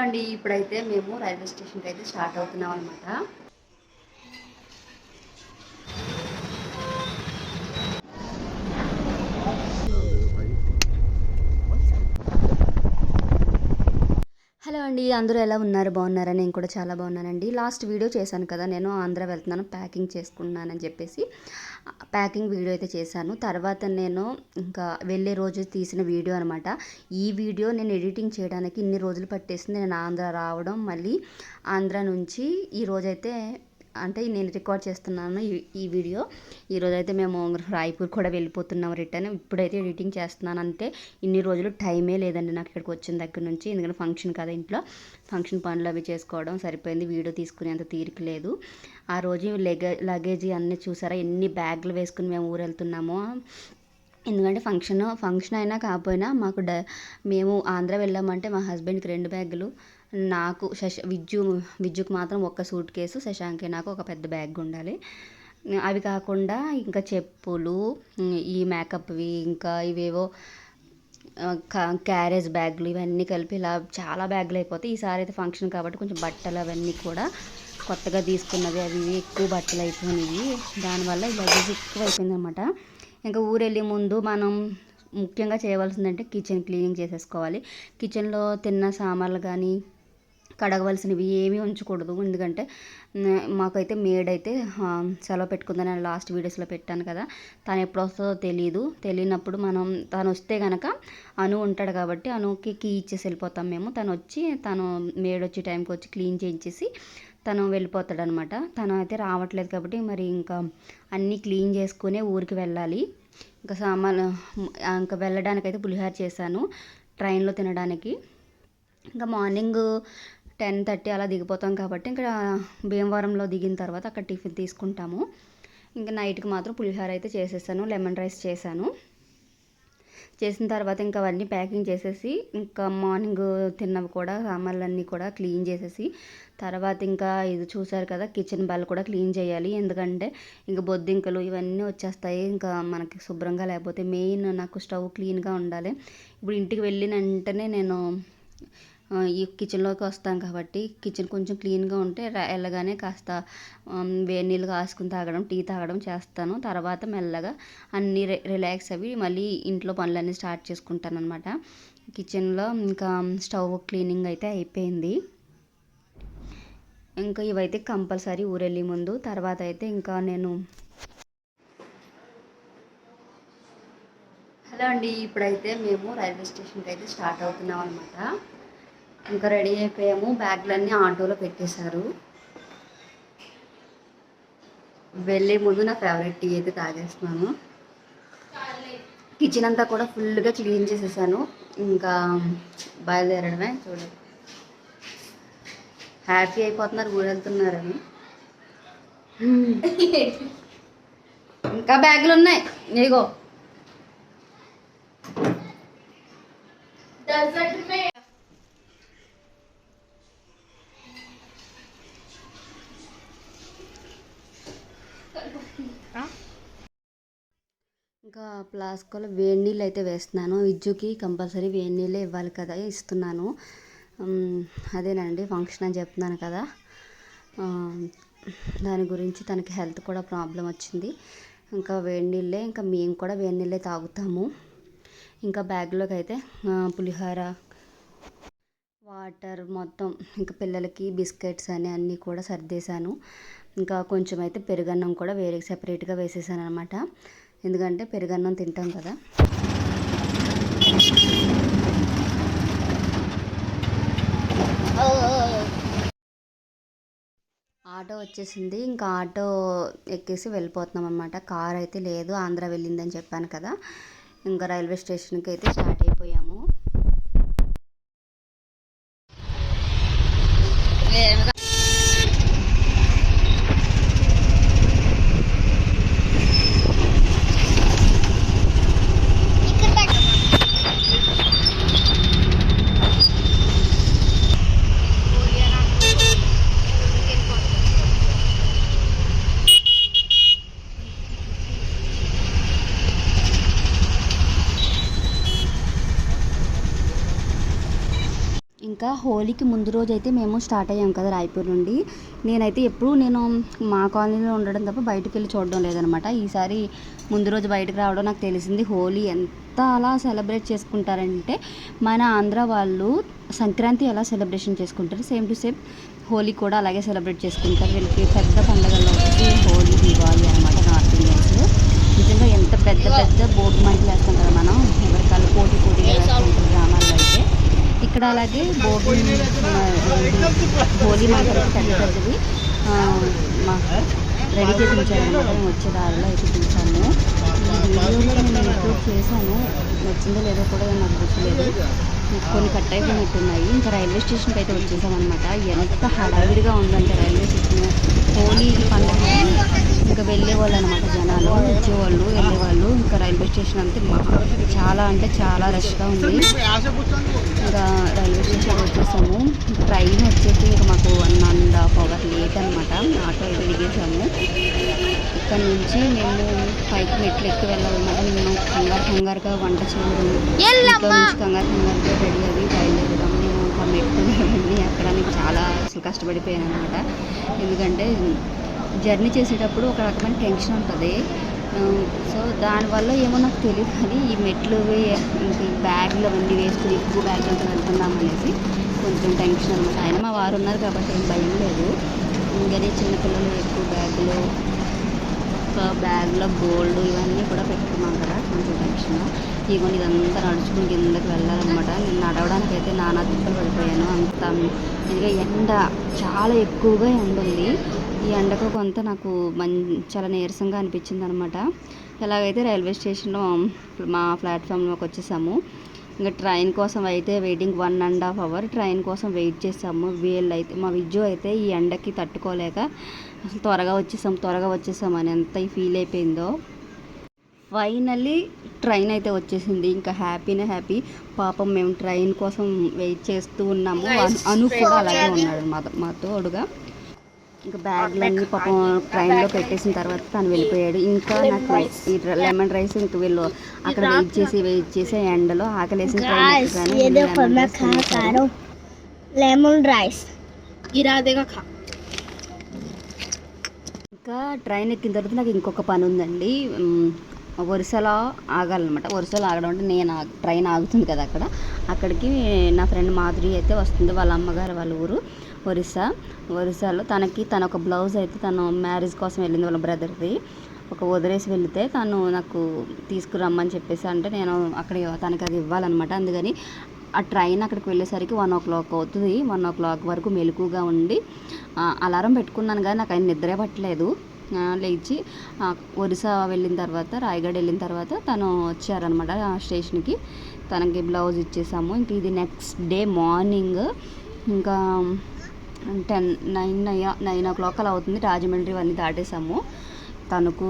అండి ఇప్పుడైతే మేము రైల్వే స్టేషన్కి అయితే స్టార్ట్ అవుతున్నాం అనమాట హలో అండి? అందరూ ఎలా ఉన్నారు? బాగున్నారా? నేను కూడా చాలా బాగున్నానండి. లాస్ట్ వీడియో చేశాను కదా నేను ఆంధ్ర వెళ్తున్నాను ప్యాకింగ్ చేసుకున్నానని చెప్పేసి. ప్యాకింగ్ వీడియో అయితే చేశాను. తర్వాత నేను ఇంకా వెళ్ళే రోజు తీసిన వీడియో అనమాట. ఈ వీడియో నేను ఎడిటింగ్ చేయడానికి ఇన్ని రోజులు పట్టేసింది. నేను ఆంధ్ర రావడం మళ్ళీ ఆంధ్ర నుంచి ఈ రోజైతే అంటే నేను రికార్డ్ చేస్తున్నాను ఈ ఈ వీడియో ఈరోజు అయితే మేము రాయపూర్ కూడా వెళ్ళిపోతున్నాం రిటర్న్ ఇప్పుడైతే ఎడిటింగ్ చేస్తున్నాను అంటే ఇన్ని రోజులు టైమే లేదండి నాకు ఇక్కడికి వచ్చిన దగ్గర నుంచి. ఎందుకంటే ఫంక్షన్ కదా ఇంట్లో. ఫంక్షన్ పనులు అవి చేసుకోవడం సరిపోయింది. వీడియో తీసుకునేంత తీరిక లేదు. ఆ రోజు లగే లగేజీ అన్నీ చూసారా? ఎన్ని బ్యాగులు వేసుకుని మేము ఊరు వెళ్తున్నామో. ఎందుకంటే ఫంక్షన్ ఫంక్షన్ అయినా కాకపోయినా మాకు డ మేము ఆంధ్ర వెళ్ళామంటే మా హస్బెండ్కి రెండు బ్యాగులు నాకు శశ విజ్జు విజ్జుకు మాత్రం ఒక్క సూట్ కేసు శశాంక్కి నాకు ఒక పెద్ద బ్యాగ్ ఉండాలి. అవి కాకుండా ఇంకా చెప్పులు ఈ మేకప్వి ఇంకా ఇవేవో క్యారేజ్ బ్యాగులు ఇవన్నీ కలిపి ఇలా చాలా బ్యాగులు అయిపోతాయి. ఈసారి అయితే ఫంక్షన్ కాబట్టి కొంచెం బట్టలు అవన్నీ కూడా కొత్తగా తీసుకున్నవి అవి ఎక్కువ బట్టలు అయిపోయినాయి దానివల్ల లగేజ్ ఎక్కువ అయిపోయింది అనమాట ఇంకా ఊరు వెళ్ళే ముందు మనం ముఖ్యంగా చేయవలసిందంటే కిచెన్ క్లీనింగ్ చేసేసుకోవాలి. కిచెన్లో తిన్న సామాన్లు కానీ కడగవలసినవి ఏమీ ఉంచకూడదు. ఎందుకంటే మాకైతే మేడ్ అయితే సెలవు పెట్టుకుందని లాస్ట్ వీడియోస్లో పెట్టాను కదా. తను ఎప్పుడు వస్తుందో తెలియదు తెలియనప్పుడు మనం తను వస్తే కనుక అను ఉంటాడు కాబట్టి అనుకి కీ ఇచ్చేసి వెళ్ళిపోతాం మేము. తను వచ్చి తను మేడ్ వచ్చే టైంకి వచ్చి క్లీన్ చేయించేసి తను వెళ్ళిపోతాడు అనమాట తను అయితే రావట్లేదు కాబట్టి మరి ఇంకా అన్నీ క్లీన్ చేసుకునే ఊరికి వెళ్ళాలి. ఇంకా సామాన్ ఇంకా వెళ్ళడానికైతే పులిహోర చేశాను. ట్రైన్లో తినడానికి. ఇంకా మార్నింగ్ టెన్ థర్టీ అలా దిగిపోతాం కాబట్టి ఇక్కడ భీమవరంలో దిగిన తర్వాత అక్కడ టిఫిన్ తీసుకుంటాము. ఇంకా నైట్కి మాత్రం పులిహోర అయితే చేసేసాను లెమన్ రైస్ చేశాను. చేసిన తర్వాత ఇంకా అవన్నీ ప్యాకింగ్ చేసేసి ఇంకా మార్నింగ్ తిన్నవి కూడా సామాన్లన్నీ కూడా క్లీన్ చేసేసి తర్వాత ఇంకా ఇది చూసారు కదా కిచెన్ బల్ కూడా క్లీన్ చేయాలి. ఎందుకంటే ఇంకా బొద్దింకలు ఇవన్నీ వచ్చేస్తాయి ఇంకా మనకి శుభ్రంగా లేకపోతే మెయిన్ నాకు స్టవ్ క్లీన్గా ఉండాలి. ఇప్పుడు ఇంటికి వెళ్ళిన వెంటనే నేను ఈ కిచెన్లోకి వస్తాం కాబట్టి కిచెన్ కొంచెం క్లీన్గా ఉంటే వెళ్ళగానే కాస్త వేడి నీళ్ళు కాసుకుని తాగడం టీ తాగడం చేస్తాను. తర్వాత మెల్లగా అన్నీ రిలాక్స్ అవి మళ్ళీ ఇంట్లో పనులన్నీ స్టార్ట్ చేసుకుంటాను అనమాట కిచెన్లో ఇంకా స్టవ్ క్లీనింగ్ అయితే అయిపోయింది. ఇంకా ఇవైతే కంపల్సరీ ఊరెళ్ళి ముందు. తర్వాత అయితే ఇంకా నేను హలో అండి ఇప్పుడైతే మేము రైల్వే స్టేషన్కి అయితే స్టార్ట్ అవుతున్నాం అనమాట ఇంకా రెడీ అయిపోయాము. బ్యాగ్లన్నీ ఆటోలో పెట్టేశారు. వెళ్ళే ముందు నా ఫేవరెట్ టీ అయితే తాగేస్తున్నాను. కిచెన్ అంతా కూడా ఫుల్గా క్లీన్ చేసేసాను. ఇంకా బయలుదేరడమే చూడండి. హ్యాపీ అయిపోతున్నారు ఊరు వెళ్తున్నారని. ఇంకా బ్యాగులు ఉన్నాయి. ఇగో మే ప్లాస్కోలో వేడి నీళ్ళు అయితే వేస్తున్నాను. విజ్జుకి కంపల్సరీ వేడి నీళ్ళే ఇవ్వాలి కదా ఇస్తున్నాను. అదేనండి ఫంక్షన్ అని చెప్తున్నాను కదా. దాని గురించి తనకి హెల్త్ కూడా ప్రాబ్లం వచ్చింది. ఇంకా వేడి నీళ్ళే ఇంకా మేము కూడా వేడి నీళ్ళే తాగుతాము. ఇంకా బ్యాగ్లోకి అయితే పులిహోర వాటర్ మొత్తం ఇంకా పిల్లలకి బిస్కెట్స్ అని అన్నీ కూడా సర్దేశాను. ఇంకా కొంచెం అయితే పెరుగన్నం కూడా వేరే సెపరేట్గా వేసేసాను అనమాట ఎందుకంటే పెరుగన్నం తింటాం కదా. ఆటో వచ్చేసింది. ఇంకా ఆటో ఎక్కేసి వెళ్ళిపోతున్నాం అనమాట కార్ అయితే లేదు. ఆంధ్ర వెళ్ళిందని చెప్పాను కదా. ఇంకా రైల్వే స్టేషన్కి అయితే స్టార్ట్ హోలీకి ముందు రోజు అయితే మేము స్టార్ట్ అయ్యాం కదా రాయపూర్ నుండి. నేనైతే ఎప్పుడు నేను మా కాలనీలో ఉండడం తప్ప బయటకు వెళ్ళి చూడడం లేదనమాట. ఈసారి ముందు రోజు బయటకు రావడం నాకు తెలిసింది. హోలీ ఎంత అలా సెలబ్రేట్ చేసుకుంటారంటే మన ఆంధ్ర వాళ్ళు సంక్రాంతి ఎలా సెలబ్రేషన్ చేసుకుంటారు. సేమ్ టు సేమ్ హోలీ కూడా అలాగే సెలబ్రేట్ చేసుకుంటారు. వీళ్ళకి పెద్ద పండుగల్లో వచ్చి హోలీ దీపావళి అనమాట నార్త్ ఇండియన్స్. నిజంగా ఎంత పెద్ద పెద్ద బోర్డు మంటలు వేస్తుంటారు మనం ఎవరికాళ్ళు పోటీ పోటీగా వేస్తుంటారు గ్రామాల్లో అయితే ఇక్కడ అలాగే భోగి ఆ, హోలీ మంటలు పెద్ద పెద్దవి ఆ, రెడీ చేసి ఉంచారనమాట మేము వచ్చే దారిలో అయితే చూసాము ఈ వీడియోలో నేను చేశాను. వచ్చిందో లేదో కూడా నాకు గుర్తులేదు కొన్ని కట్ అయిపోయినట్టున్నాయి. ఇంకా రైల్వే స్టేషన్కి అయితే వచ్చేసామన్నమాట. ఎంత హడావిడిగా ఉందంటే రైల్వే స్టేషన్. హోలీ పండుగ ఇంకా వెళ్ళేవాళ్ళు అనమాట జనాలు వచ్చేవాళ్ళు వెళ్ళేవాళ్ళు. ఇంకా రైల్వే స్టేషన్ అంతే మహా చాలా అంటే చాలా రష్గా ఉంది. ఇంకా రైల్వే స్టేషన్ వచ్చేసాము. ట్రైన్ వచ్చేసి ఇక మాకు one and half hour late అనమాట ఆటో అయితే దిగేసాము. ఇక్కడ నుంచి మేము పైకి మెట్లు ఎక్కి వెళ్ళాలన్నమాట. మేము కంగారు కంగారుగా వంట చేయడం కంగారు కంగారుగా రెడీ అవి బయలుదేరడం నేను ఒక మెట్లు ఎక్కడానికి చాలా అసలు కష్టపడిపోయాను అనమాట ఎందుకంటే జర్నీ చేసేటప్పుడు ఒక రకమైన టెన్షన్ ఉంటుంది. సో దానివల్ల ఏమో నాకు తెలియదు కానీ ఈ మెట్లు ఇంక బ్యాగ్లు అవన్నీ వేసుకుని ఎక్కువ బ్యాగ్లతో వెళ్తున్నాం అనేసి కొంచెం టెన్షన్ అనమాట ఆయన మా వారు ఉన్నారు కాబట్టి ఏం భయం లేదు. ఇంకనే చిన్నపిల్లలు ఎక్కువ బ్యాగులు బ్యాగ్లో గోల్డ్ ఇవన్నీ కూడా పెట్టుకున్నాం కదా కొంచెం టెన్షన్. ఇగో ఇదంతా నడుచుకుని కిందకి వెళ్ళాలన్నమాట. నేను నడవడానికి అయితే నానా తిప్పలు పడిపోయాను అంత. ఇదిగా ఎండ చాలా ఎక్కువగా ఎండ ఉంది ఈ ఎండకు కొంత నాకు మం చాలా నీరసంగా అనిపించింది అనమాట ఎలాగైతే రైల్వే స్టేషన్లో మా ప్లాట్ఫామ్లోకి వచ్చేసాము ఇంకా ట్రైన్ కోసం అయితే waiting one and half hour train కోసం వెయిట్ చేసాము. వీళ్ళు అయితే మా విజ్జు అయితే ఈ ఎండకి తట్టుకోలేక అసలు త్వరగా వచ్చేసాం త్వరగా వచ్చేసాం అని ఎంత ఫీల్ అయిపోయిందో. ఫైనల్లీ ట్రైన్ అయితే వచ్చేసింది. ఇంకా హ్యాపీనే హ్యాపీ. పాపం మేము ట్రైన్ కోసం వెయిట్ చేస్తూ ఉన్నాము. అను- కూడా అలాగే ఉన్నాడు మా మా ఇంకా బ్యాగ్లు అన్నీ పాపం ట్రైన్లో పెట్టేసిన తర్వాత తను వెళ్ళిపోయాడు. ఇంకా నాకు ఈ లెమన్ రైస్ ఇంక వీళ్ళు అక్కడ వెయిట్ చేసి వెయిట్ చేసి ఎండలో ఆకలేసిన ట్రైన్ లెమన్ రైస్ ఇంకా ట్రైన్ ఎక్కిన తర్వాత నాకు ఇంకొక పని ఉందండి. వరుసలో ఆగాలన్నమాట. వరుసలో ఆగడం అంటే నేను ట్రైన్ ఆగుతుంది కదా అక్కడ. అక్కడికి నా ఫ్రెండ్ మాధురి అయితే వస్తుంది వాళ్ళ అమ్మగారు వాళ్ళ ఊరు ఒరిస్సా ఒరిస్సాలో తనకి తన ఒక బ్లౌజ్ అయితే తను మ్యారేజ్ కోసం వెళ్ళింది వాళ్ళ బ్రదర్ది. ఒక వదిలేసి వెళితే తను నాకు తీసుకురమ్మని చెప్పేసి అంటే నేను అక్కడ తనకి అది ఇవ్వాలన్నమాట. అందుకని ఆ ట్రైన్ అక్కడికి వెళ్ళేసరికి వన్ ఓ క్లాక్ అవుతుంది. వన్ ఓ క్లాక్ వరకు మెలకుగా ఉండి అలారం పెట్టుకున్నాను కానీ నాకు ఆయన నిద్రే పట్టలేదు. లేచి ఒరిస్సా వెళ్ళిన తర్వాత రాయగఢ్ వెళ్ళిన తర్వాత తను వచ్చారనమాట ఆ స్టేషన్కి. తనకి బ్లౌజ్ ఇచ్చేసాము. ఇంక ఇది నెక్స్ట్ డే మార్నింగ్. ఇంకా ten nine nine o'clock అలా అవుతుంది. రాజమండ్రి ఇవన్నీ దాటేసాము. తణుకు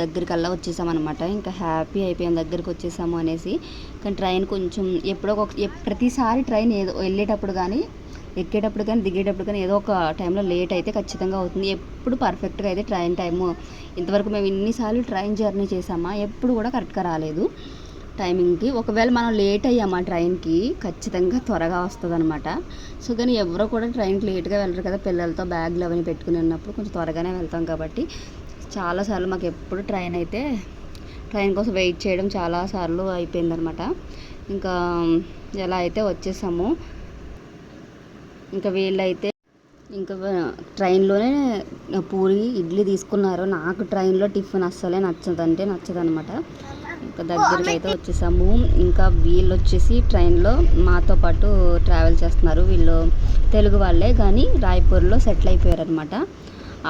దగ్గరికల్లా వచ్చేసామన్నమాట. ఇంకా హ్యాపీ అయిపోయాం దగ్గరికి వచ్చేసాము అనేసి. కానీ ట్రైన్ కొంచెం ఎప్పుడో ఒక ప్రతిసారి ట్రైన్ ఏదో వెళ్ళేటప్పుడు కానీ ఎక్కేటప్పుడు కానీ దిగేటప్పుడు కానీ ఏదో ఒక టైంలో లేట్ అయితే ఖచ్చితంగా అవుతుంది. ఎప్పుడు పర్ఫెక్ట్గా అయితే ట్రైన్ టైము ఇంతవరకు మేము ఇన్నిసార్లు ట్రైన్ జర్నీ చేసామా ఎప్పుడు కూడా కరెక్ట్గా రాలేదు. టైమింగ్కి ఒకవేళ మనం లేట్ అయ్యామా ట్రైన్కి ఖచ్చితంగా త్వరగా వస్తుంది అనమాట సో కానీ ఎవరో కూడా ట్రైన్కి లేట్గా వెళ్ళరు కదా పిల్లలతో బ్యాగ్లు అవన్నీ పెట్టుకుని ఉన్నప్పుడు కొంచెం త్వరగానే వెళ్తాం కాబట్టి. చాలాసార్లు మాకు ఎప్పుడు ట్రైన్ అయితే ట్రైన్ కోసం వెయిట్ చేయడం చాలాసార్లు అయిపోయిందనమాట ఇంకా ఎలా అయితే వచ్చేసాము ఇంకా వీళ్ళైతే ఇంకా ట్రైన్లోనే పూరి ఇడ్లీ తీసుకున్నారు. నాకు ట్రైన్లో టిఫిన్ అస్సలే నచ్చదంటే నచ్చదనమాట ఇంకా దగ్గరికి అయితే వచ్చేసాము. ఇంకా వీళ్ళు వచ్చేసి ట్రైన్లో మాతో పాటు ట్రావెల్ చేస్తున్నారు. వీళ్ళు తెలుగు వాళ్ళే కానీ రాయ్పూర్లో సెటిల్ అయిపోయారు అనమాట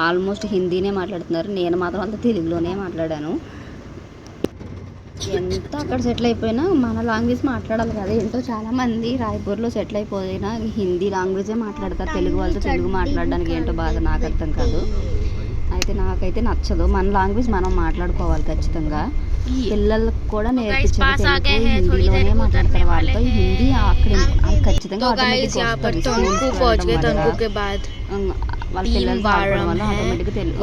ఆల్మోస్ట్ హిందీనే మాట్లాడుతున్నారు. నేను మాత్రం అంత తెలుగులోనే మాట్లాడాను. ఎంత అక్కడ సెటిల్ అయిపోయినా మన లాంగ్వేజ్ మాట్లాడాలి కదా. ఏంటో చాలా మంది రాయ్పూర్లో సెటిల్ అయిపోయినా హిందీ లాంగ్వేజే మాట్లాడతారు తెలుగు వాళ్ళతో తెలుగు మాట్లాడడానికి ఏంటో బాధ నాకు అర్థం కాదు. అయితే నాకైతే నచ్చదు. మన లాంగ్వేజ్ మనం మాట్లాడుకోవాలి ఖచ్చితంగా. పిల్లలకు కూడా నేర్పించాలి హిందీలోనే మాట్లాడతారు వాళ్ళతో. హిందీ అక్కడ ఖచ్చితంగా వాళ్ళ పిల్లలు పడుకోవడం వల్ల ఆటోమేటిక్గా తెలుగు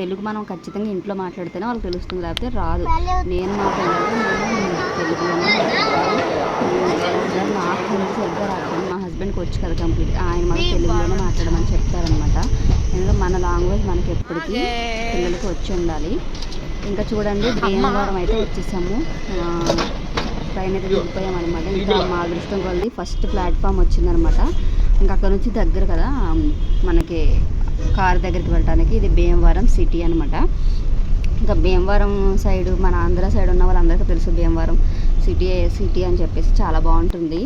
తెలుగు మనం ఖచ్చితంగా ఇంట్లో మాట్లాడితేనే వాళ్ళు తెలుస్తుంది. లేకపోతే రాదు. నేను మా పిల్లలు నేను నాకు సరిగ్గా మా హస్బెండ్కి వచ్చి కదా కంప్లీట్. ఆయన మనకు తెలుగులోనే మాట్లాడమని చెప్తారనమాట ఎందుకంటే మన లాంగ్వేజ్ మనకి ఎప్పటికీ పిల్లలకి వచ్చి ఉండాలి. ఇంకా చూడండి భీమవరం అయితే వచ్చేసాము. ట్రైన్ అయితే దిగిపోయాం అనమాట ఇంకా మా అదృష్టం కొలది ఫస్ట్ ప్లాట్ఫామ్ వచ్చిందనమాట ఇంకా అక్కడ నుంచి దగ్గర కదా మనకి కార్ దగ్గరికి వెళ్ళడానికి ఇది భీమవరం సిటీ అనమాట ఇంకా భీమవరం సైడ్ మన ఆంధ్ర సైడ్ ఉన్న వాళ్ళందరికీ తెలుసు భీమవరం సిటీ సిటీ అని చెప్పేసి చాలా బాగుంటుంది.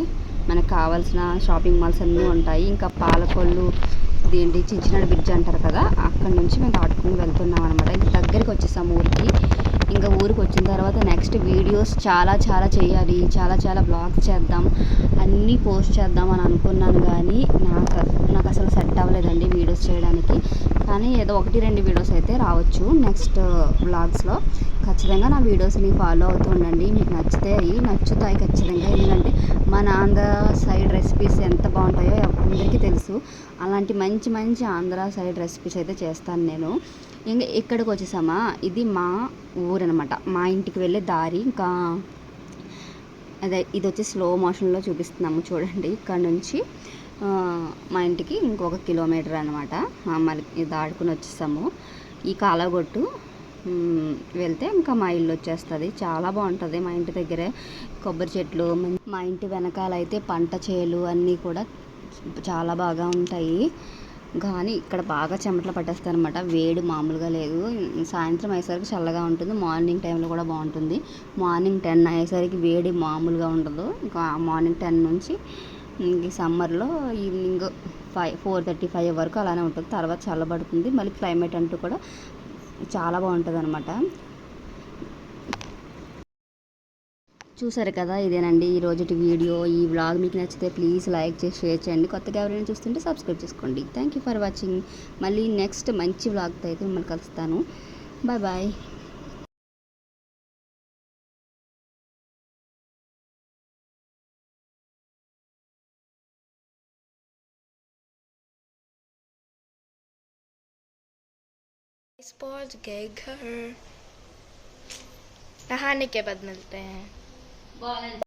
మనకు కావాల్సిన షాపింగ్ మాల్స్ అన్నీ ఉంటాయి. ఇంకా పాలకొల్లు ఇదేంటి చిచ్చినాడు బ్రిడ్జ్ అంటారు కదా అక్కడ నుంచి మేము దాటుకుని వెళ్తున్నాం అనమాట ఇంకా దగ్గరికి వచ్చేసాము ఊరికి. ఇంకా ఊరికి వచ్చిన తర్వాత నెక్స్ట్ వీడియోస్ చాలా చాలా చేయాలి. చాలా చాలా బ్లాగ్స్ చేద్దాం. అన్నీ పోస్ట్ చేద్దాం అని అనుకున్నాను కానీ నాకు నాకు అసలు సెట్ అవ్వలేదండి వీడియోస్ చేయడానికి. కానీ ఏదో ఒకటి రెండు వీడియోస్ అయితే రావచ్చు నెక్స్ట్ వ్లాగ్స్లో ఖచ్చితంగా నా వీడియోస్ని ఫాలో అవుతూ ఉండండి. మీకు నచ్చితే అవి నచ్చుతాయి ఖచ్చితంగా. ఎందుకంటే మన ఆంధ్ర సైడ్ రెసిపీస్ ఎంత బాగుంటాయో అందరికీ తెలుసు. అలాంటి మంచి మంచి ఆంధ్ర సైడ్ రెసిపీస్ అయితే చేస్తాను నేను. ఇంకా ఇక్కడికి వచ్చేసామా? ఇది మా ఊరనమాట. మా ఇంటికి వెళ్ళే దారి ఇంకా అదే ఇది వచ్చి స్లో మోషన్లో చూపిస్తున్నాము చూడండి. ఇక్కడ నుంచి మా ఇంటికి ఇంకొక కిలోమీటర్ అనమాట మళ్ళీ దాడుకుని వచ్చేసాము. ఈ కాలగొట్టు వెళ్తే ఇంకా మా ఇల్లు వచ్చేస్తుంది. చాలా బాగుంటుంది మా ఇంటి దగ్గరే. కొబ్బరి చెట్లు మా ఇంటి వెనకాల అయితే పంట చేలు అన్నీ కూడా చాలా బాగా ఉంటాయి. కానీ ఇక్కడ బాగా చెమటలు పట్టేస్తాయి అనమాట వేడి మామూలుగా లేదు. సాయంత్రం అయ్యేసరికి చల్లగా ఉంటుంది. మార్నింగ్ టైంలో కూడా బాగుంటుంది. మార్నింగ్ టెన్ అయ్యేసరికి వేడి మామూలుగా ఉండదు. ఇంకా మార్నింగ్ టెన్ నుంచి ఈ సమ్మర్లో evening five four thirty five వరకు అలానే ఉంటుంది. తర్వాత చల్లబడుతుంది. మళ్ళీ క్లైమేట్ అంటూ కూడా చాలా బాగుంటుంది అనమాట చూసారు కదా ఇదేనండి ఈ రోజుటి వీడియో ఈ వ్లాగ్ మీకు నచ్చితే ప్లీజ్ లైక్ చేసి షేర్ చేయండి కొత్తగా ఎవరైనా చూస్తుంటే సబ్స్క్రైబ్ చేసుకోండి థ్యాంక్ యూ ఫర్ వాచింగ్ మళ్ళీ నెక్స్ట్ మంచి వ్లాగ్తో అయితే మిమ్మల్ని కలుస్తాను బాయ్ బాయ్ इस पहुंच गए घर नहाने के बाद मिलते हैं బాగున్నాను.